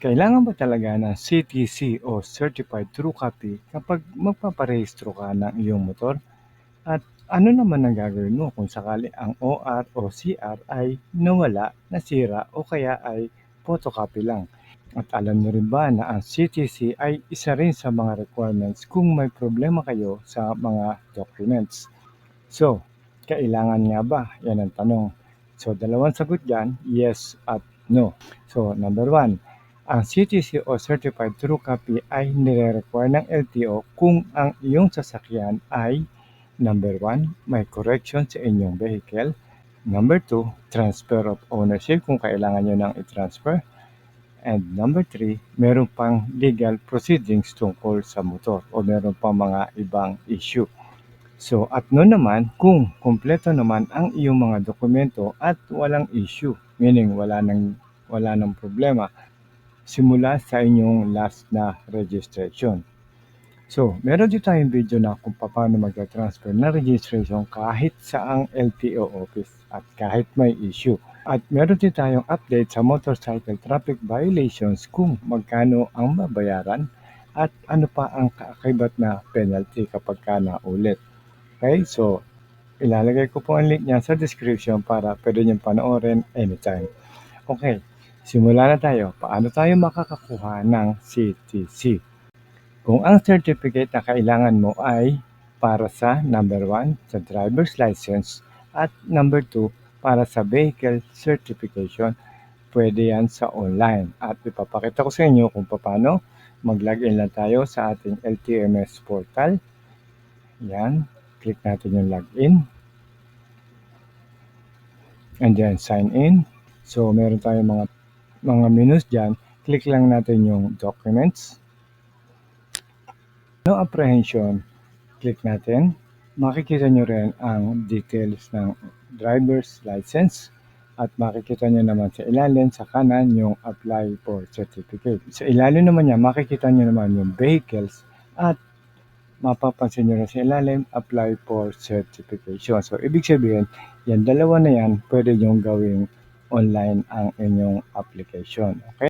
Kailangan ba talaga ng CTC o Certified True Copy kapag magpaparehistro ka ng iyong motor? At ano naman ang gagawin mo kung sakali ang OR o CR ay nawala, nasira o kaya ay photocopy lang? At alam niyo rin ba na ang CTC ay isa rin sa mga requirements kung may problema kayo sa mga documents? So, kailangan nga ba? Yan ang tanong. So, dalawang sagot dyan, yes at no. So, number one, ang CTC o Certified True Copy ay nire-require ng LTO kung ang iyong sasakyan ay number one, may correction sa inyong vehicle. Number two, transfer of ownership kung kailangan nyo nang i-transfer. And number three, meron pang legal proceedings tungkol sa motor o meron pang mga ibang issue. So, at no naman kung kumpleto naman ang iyong mga dokumento at walang issue, meaning wala nang, wala nang problema, simula sa inyong last na registration. So, meron din tayong video na kung paano mag-transfer na registration kahit sa ang LTO office at kahit may issue. At meron din tayong update sa motorcycle traffic violations kung magkano ang mabayaran at ano pa ang kaakibat na penalty kapag ka naulit. Okay, so ilalagay ko po ang link niya sa description para pwede niyong panoorin anytime. Okay, simula na tayo. Paano tayo makakakuha ng CTC? Kung ang certificate na kailangan mo ay para sa number 1 sa driver's license at number 2 para sa vehicle certification, pwede yan sa online. At ipapakita ko sa inyo kung paano mag-login lang tayo sa ating LTMS portal. Yan, click natin yung login. And then sign in. So meron tayong mga mga menus dyan. Click lang natin yung documents. No apprehension, click natin. Makikita nyo rin ang details ng driver's license at makikita nyo naman sa ilalim sa kanan yung apply for certificate. Sa ilalim naman niya, makikita nyo naman yung vehicles at mapapansin nyo na sa ilalim, apply for certification. So, ibig sabihin, yan dalawa na yan, pwede nyo gawing online ang inyong application. Okay?